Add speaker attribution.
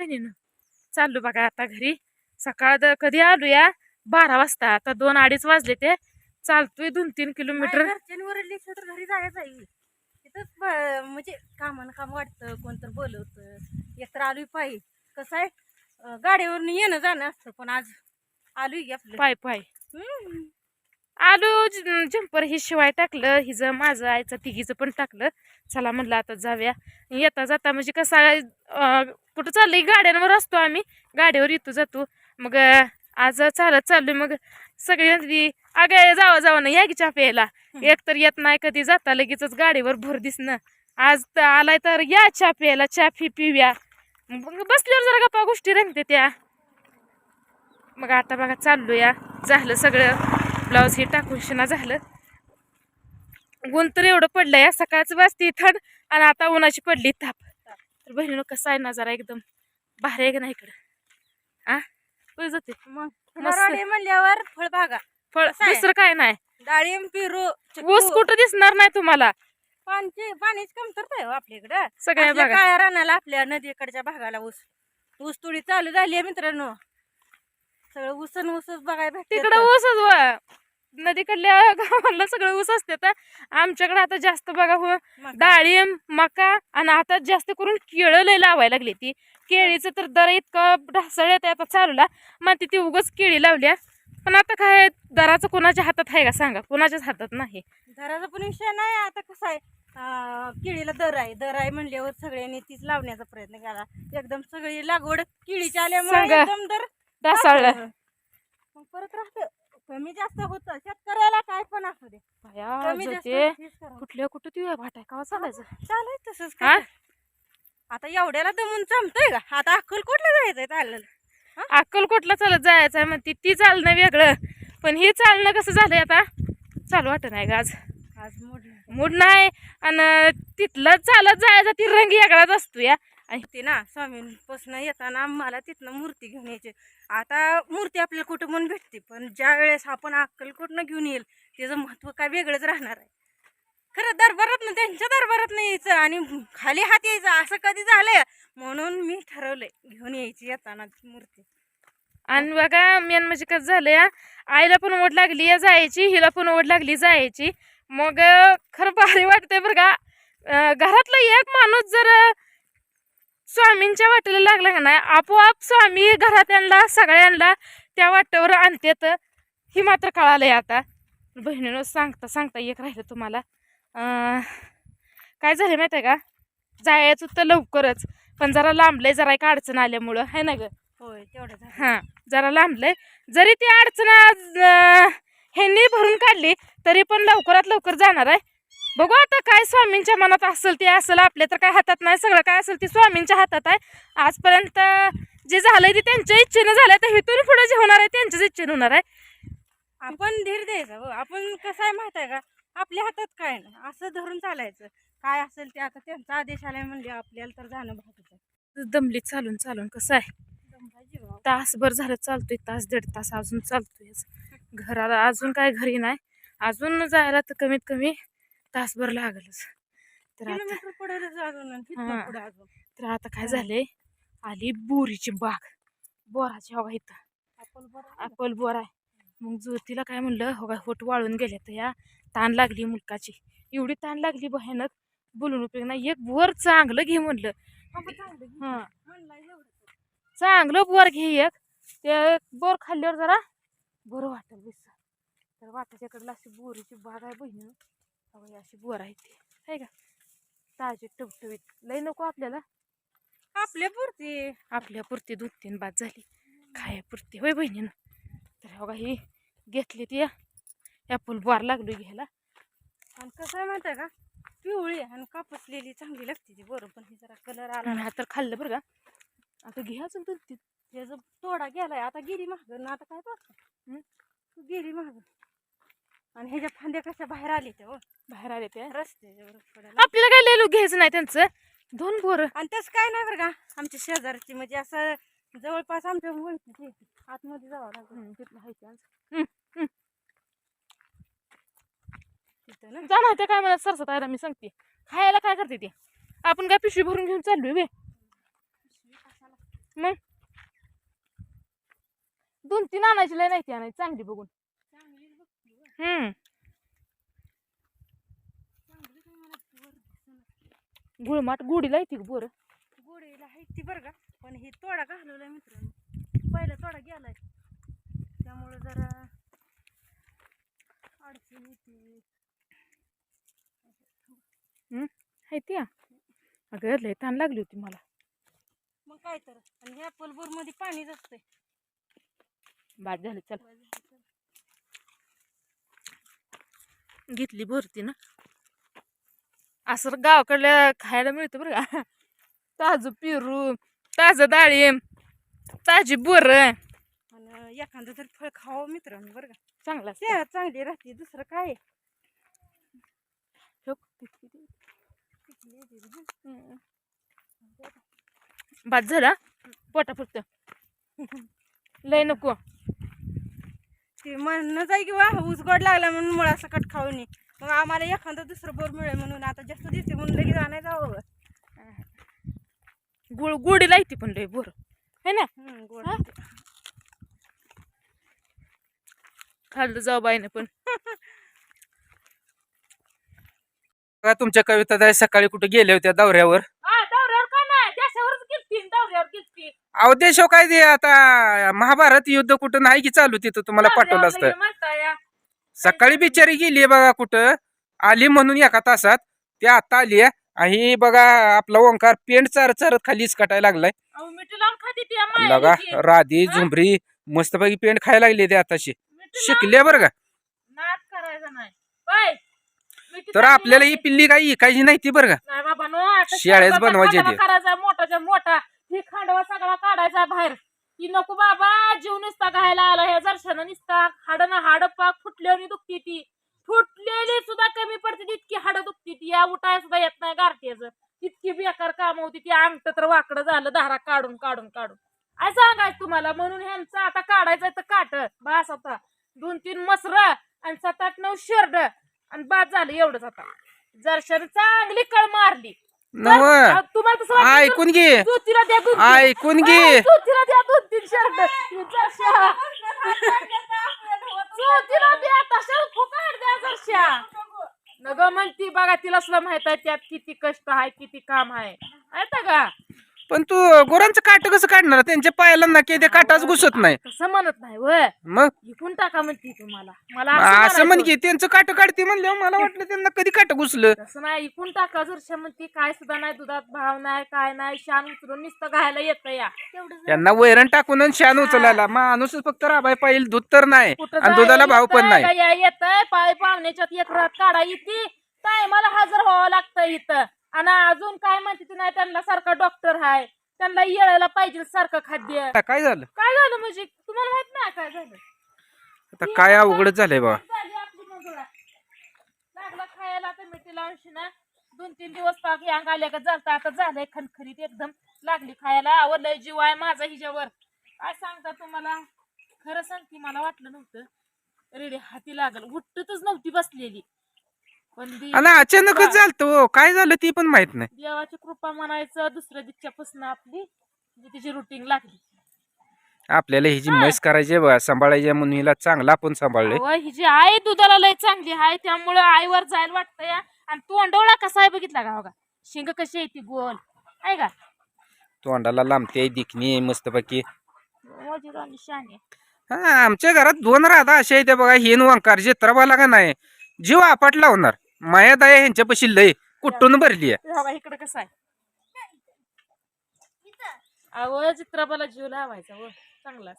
Speaker 1: बहिणीनं चाललो बघा आता घरी. सकाळ कधी आलो या? बारा वाजता. आता दोन अडीच वाजले ते. चालतोय दोन तीन किलोमीटर.
Speaker 2: तर घरी जायचं आहे. तिथंच म्हणजे कामानं काम वाटतं कोणतर बोलवतं. एकतर आलोय पायी. कसं आहे? गाडीवरून येणं जाणं असतं पण आज आलोय आपलं.
Speaker 1: पाय पाय. आलो जम्पर ही शिवाय टाकलं हिचं माझं आईचं तिघीचं पण टाकलं. चला म्हणलं आता जाऊया. येता जाता म्हणजे कसं कुठं चाललंय? गाड्यांवर असतो आम्ही. गाडीवर येतो जातो. मग आज चालत चाललोय. मग सगळी अगं जावा जावा ना या की चहा प्यायला. एक तर येत नाही कधी जाता लगेचच गाडीवर भर दिसणं. आज तर आलाय तर या चहा प्यायला चहा फी पिऊया. मग बसल्यावर जरा गप्पा गोष्टी रंगते त्या. मग आता बघा चाललो या झालं सगळं. ब्लाऊज हे टाकून शिना झालं. ऊन तर एवढं पडलंय सकाळचं वाजते थंड आणि आता उन्हाची पडली ताप. तर बहिणीनं कसं आहे नजारा एकदम भारी आहे का नाही इकडं? आ? कुठे जाते.
Speaker 2: म्हणल्यावर फळबागा.
Speaker 1: फळ? दुसरं काय नाही.
Speaker 2: डाळिंब पेरू
Speaker 1: ऊस कुठं दिसणार नाही तुम्हाला?
Speaker 2: पाणी पाणीच कमतरता आहे हो आपल्याकडं.
Speaker 1: सगळ्या
Speaker 2: असल्या
Speaker 1: बघा
Speaker 2: काळ्या रानाला आपल्या नदीकडच्या भागाला ऊस. ऊस तुडी चालू झाली आहे मित्रांनो. सगळं ऊसन ऊसच बघायला भेटते
Speaker 1: तिकडं ऊसच व. नदीकडल्या गावाला सगळं ऊस असते तर आमच्याकडे आता जास्त बघा हो डाळिंब मका आणि आता जास्त करून केळं लय लावायला लागली ती. केळीचं तर दर इतकं ढासळ येते आता चालूला. मग ती उगच केळी लावल्या. पण आता काय दराचं कोणाच्या हातात आहे का सांगा? कोणाच्याच हातात नाही.
Speaker 2: दराचा पण विषय नाही. आता कसं आहे अं, केळीला दर आहे. दर आहे म्हणल्यावर सगळ्यांनी तीच लावण्याचा प्रयत्न केला. एकदम सगळी लागवड केळीची आल्यामुळे
Speaker 1: सांगा.
Speaker 2: एकदम दर
Speaker 1: ढासळलं.
Speaker 2: मग परत राहतं. कमी जास्त होतं. शेतकऱ्याला काय पण असू दे.
Speaker 1: बाया,
Speaker 2: कमी
Speaker 1: जो
Speaker 2: जास्त
Speaker 1: ते
Speaker 2: हेच करावं.
Speaker 1: कुठल्या कुठं ती भाटाय का चालायचं
Speaker 2: चालेल तसंच
Speaker 1: हा?
Speaker 2: काय आता एवढ्याला दमून जमतंय का? आता अक्कलकोटला जायचंय चाललं
Speaker 1: अक्कलकोटला चालत जायचं म्हणते. ती चालणं वेगळं. पण हे चालणं कसं झालंय आता? चालू वाटत नाही का आज.
Speaker 2: आज मोडलं.
Speaker 1: मूड नाही. आणि तिथलं चालत जायचा ती रंग वेगळाच असतो या आणि
Speaker 2: ते ना स्वामींपासून येताना मला तिथनं मूर्ती घेऊन यायची. आता मूर्ती आपल्याला कुठं म्हणून भेटते पण ज्या वेळेस आपण अक्कलकोटनं घेऊन येईल त्याचं महत्त्व काय वेगळंच राहणार आहे. खरं दरबारात ना त्यांच्या दरबारात नाही यायचं आणि खाली हात यायचं असं कधी झालंय? म्हणून मी ठरवलंय घेऊन यायची येताना मूर्ती.
Speaker 1: आणि बघा मेन म्हणजे कसं झालं आईला पण ओढ लागली या जायची हिला पण ओढ लागली जायची. मग खरं भारी वाटतंय बरं का. घरातला एक माणूस जर स्वामींच्या वाटेला लागला का नाही? आपोआप स्वामी घरात्यांना सगळ्यांना त्या वाटेवर आणतात. ही मात्र कळालंय आता. बहिणीनं सांगता सांगता एक राहिलं तुम्हाला. काय झालं माहिती आहे का? जायचं तर लवकरच पण जरा लांबलंय जरा एक अडचण आल्यामुळं. है ना ग?
Speaker 2: होय तेवढं.
Speaker 1: हां जरा लांबलंय. जरी ती अडचण ह्यांनी भरून काढली तरी पण लवकरात लवकर जाणार आहे. बघू आता काय स्वामींच्या मनात असेल ते असेल आपल्या तर काय हातात नाही सगळं काय असेल ते स्वामींच्या हातात आहे. आजपर्यंत जे झालंय ते त्यांच्या इच्छेनं झालंय तर इथून पुढे जे होणार आहे त्यांच्याच इच्छेनं होणार आहे.
Speaker 2: आपण धीर द्यायचा हो. आपण कसं आहे माहीत आहे का? आपल्या हातात काय नाही. असं धरून चालायचं. काय असेल ते आता त्यांचा आदेश आलाय म्हणजे आपल्याला तर जाणं भागच आहे.
Speaker 1: दमली चालून चालून कसं आहे. तासभर झालं चालतोय तास दीड तास अजून चालतोय घराला अजून काय घरी नाही. अजून जायला तर कमीत कमी तासभर लागलच. तर आता तर आता काय झालंय? आली बोरीची बाग. बोराची हवा इथं.
Speaker 2: आपण बरं
Speaker 1: अकोल बोर आहे. मग ज्योतीला काय म्हणलं हो होट वाळून गेले तर या ताण लागली मुलकाची. एवढी ताण लागली भयानक. बोलून उपयोग नाही. एक बोर चांगलं घे म्हणलं.
Speaker 2: चांगलं.
Speaker 1: हां. बोर घे एक. ते बोर खाल्ल्यावर जरा बरं वाटेल दिसत. तर वाटाच्याकडला अशी बोरीची बाग आहे बहिणी. अहो, अशी बोर आहे ती. आहे का? ताजी टवटवीत. लय नको आपल्याला.
Speaker 2: आपल्या पुरती
Speaker 1: आपल्या पुरती दोन तीन बाद झाली. खाया पुरती होय बहिणीनं? तर बघा ही घेतली ती ॲपल बार लागलो घ्यायला.
Speaker 2: आणि कसं आहे माहिती आहे का? पिवळी आणि कापसलेली चांगली लागते ती बरं पण ही जरा कलर आला.
Speaker 1: हा तर खाल्लं बरं का? आता घे अजून तीन.
Speaker 2: त्याचा तोडा गेलाय आता गेली महाग ना आता काय बघ. तू गेली महाग आणि ह्याच्या फांद्या कशा बाहेर आले ते हो?
Speaker 1: बाहेर आले ते.
Speaker 2: पडायला.
Speaker 1: आपल्याला काय लय लोक घ्यायचं नाही त्यांचं? दोन बोर
Speaker 2: आणि तसं काय नाही बरं का आमच्या शेजारची म्हणजे असं जवळपास आमच्या ओळखीची आहे. आतमध्ये जावं लागलं. तिथं ना.
Speaker 1: जाणार ते काय मला सरसत आहे मी सांगते. खायला काय करते ते? आपण काय पिशवी भरून घेऊन चाललोय बे. मग? दोन तीन आणायची लय नाही ती आणायची चांगली बघून. हम्म. गुळमाट गुढीला येते बोर.
Speaker 2: गोडीला आहे ती बरं का? पण ही तोडा घालवलाय मित्रांनो. पहिला तोडा गेलाय. त्यामुळं जरा अडचण येते.
Speaker 1: आहे ती. अगं लय ताण लागली होती मला.
Speaker 2: मग काय तर. आणि ह्या मध्ये पाणीच असतंय.
Speaker 1: बाद झाली चल. घेतली भरती ना? असं गावाकडल्या खायला मिळतं बरं का. ताजं पेरू ताजं डाळिंब ताजी बोर.
Speaker 2: आणि एखादं तरी फळ खावं मित्रांनो बरं का.
Speaker 1: चांगला.
Speaker 2: सेहत चांगली राहते दुसरं काय.
Speaker 1: बाद झाला? पोटा फक्त लय नको.
Speaker 2: ते म्हणणं आहे की वा ऊस गोड लागला म्हणून मुळा सकट खाऊ नये मग आम्हाला एखादं दुसरं बोर मिळेल म्हणून आता जास्त दिसते म्हणून लगेच आणायचं हवं
Speaker 1: गुळ गोडी लायती पण लय बोर. है ना?
Speaker 2: गोड.
Speaker 1: हा? खाल्लं जाऊ बाईने पण.
Speaker 3: का तुमच्या कविता सकाळी कुठे गेल्या होत्या दौऱ्यावर? अहो देशो काय ते आता महाभारत युद्ध कुठं नाही की चालू तिथं तुम्हाला पाठवलं असतं. सकाळी बिचारी गेली बघा कुठं. आली म्हणून एका तासात. ती आता आली आणि बघा आपला ओंकार पेंट चारत चारत खालीच कटायला लागलाय.
Speaker 1: मिठी हिची.
Speaker 3: राधी? झुंबरी मस्तपैकी पेंट खायला लागली ते आताशी.
Speaker 1: मिठी
Speaker 3: शिकल्या बरं का.
Speaker 1: मिठी
Speaker 3: तर आपल्याला ही. पिल्ली काही इकायची नाही ती बरं का?
Speaker 1: नो शेणाचा
Speaker 3: बनवायचे
Speaker 1: मोठा ही खांडवा सगळा काढायचा बाहेर. की नको बाबा जीव निसता घायला आला. हे जरशानं निसता हाडं हाड पाक फुटल्यावर दुखती ती. फुटलेली सुद्धा कमी पडते तितकी हाडं दुखती ती. या उठाय सुद्धा येत नाही गारठ्याचं. इतकी बेकार काम होती ती. अंगठ तर वाकडं झालं धारा काढून काढून काढून. काय सांगायचं तुम्हाला म्हणून ह्यांचं आता काढायचं तर काट बास आता. दोन तीन मसर आणि सात आठ नऊ शेरड आणि बाद झालं एवढंच आता. जरशानं चांगली कळ मारली तर, तुम्हाला तसं वाटलं तर
Speaker 3: ऐकून घे.
Speaker 1: द्या.
Speaker 3: ऐकून घे.
Speaker 1: अय, ज्योतीला द्या दोन तीन शर्ट ज्योतीला द्या तशा फुकाट द्या जरशा नग म्हणती बघा तिला सुद्धा माहीत आहे त्यात किती कष्ट आहे किती काम आहे का?
Speaker 3: पण तू गोरांचं काट कसं काढणार? त्यांच्या पायाला नके ते काटाच घुसत नाही.
Speaker 1: तसं म्हणत नाही वय.
Speaker 3: मग?
Speaker 1: इकून टाका म्हणती तुम्हाला. मला
Speaker 3: असं म्हण. की त्यांचं काट काढते म्हणल्यावर मला वाटलं त्यांना कधी काट घुसलं.
Speaker 1: तसं नाही इकून टाका जरशा म्हणती काय सुद्धा नाही दुधात भाव नाही काय नाही शान उचलून नुसतं घायला येतं या.
Speaker 3: त्यांना वैरण टाकून आणि शान उचलायला. माणूस फक्त राबाय पाहिजे दूध तर नाही. आणि दुधाला भाव पण नाही.
Speaker 1: येत पाय पाहुण्याच्यात एक रात काढा येते काय मला हजर व्हावं लागतं इथं. आणि अजून काय म्हणते ते नाही त्यांना सारखा डॉक्टर आहे त्यांना येळायला पाहिजे सारखं खाद्य.
Speaker 3: आता काय झालं?
Speaker 1: काय झालं म्हणजे? तुम्हाला माहीत नाही काय झालं?
Speaker 3: आता काय अवघडच झालंय बाबा
Speaker 1: झाली आपली मंजुळा. लागला खायला तर मिठी लावून शिना दोन तीन दिवस पाक अंग आले का चालतं आता झालंय खनखरीत एकदम. लागली खायला. आवडलंय जीव आहे माझा हिच्यावर. काय सांगता तुम्हाला? खरं सांगते मला वाटलं नव्हतं. रेडी हाती लागल. उठतच नव्हती बसलेली. पण दे-
Speaker 3: आणि अचानकच झालं हो. काय झालं ती पण माहीत नाही.
Speaker 1: देवाची कृपा म्हणायचं दुसऱ्या दिवसापासून आपली म्हणजे तिची रुटीन लागली.
Speaker 3: आपल्याला ही जी म्हैस करायची आहे बघा सांभाळायची म्हणून हिला चांगला आपण सांभाळले
Speaker 1: अहो, हिची आई दुधाला लय चांगली आहे त्यामुळे आईवर जायला वाटतं या. आणि तोंडवळा कसा आहे बघितला का बघा शिंग कशी आहे ती गोल? आहे का?
Speaker 3: तोंडाला लांबते दिखणी मस्तपैकी.
Speaker 1: वजीर आणि शाने
Speaker 3: हा आमच्या घरात दोन राधा अशा आहेत बघा. हिन वंकार चित्राबाला का नाही? जीव आपाट लावणार. माया दया ह्यांच्यापाशी लय कुठून भरली आहे
Speaker 1: इकडे कसं आहे? अहो चित्राबाला जीव लावायचा व चांगला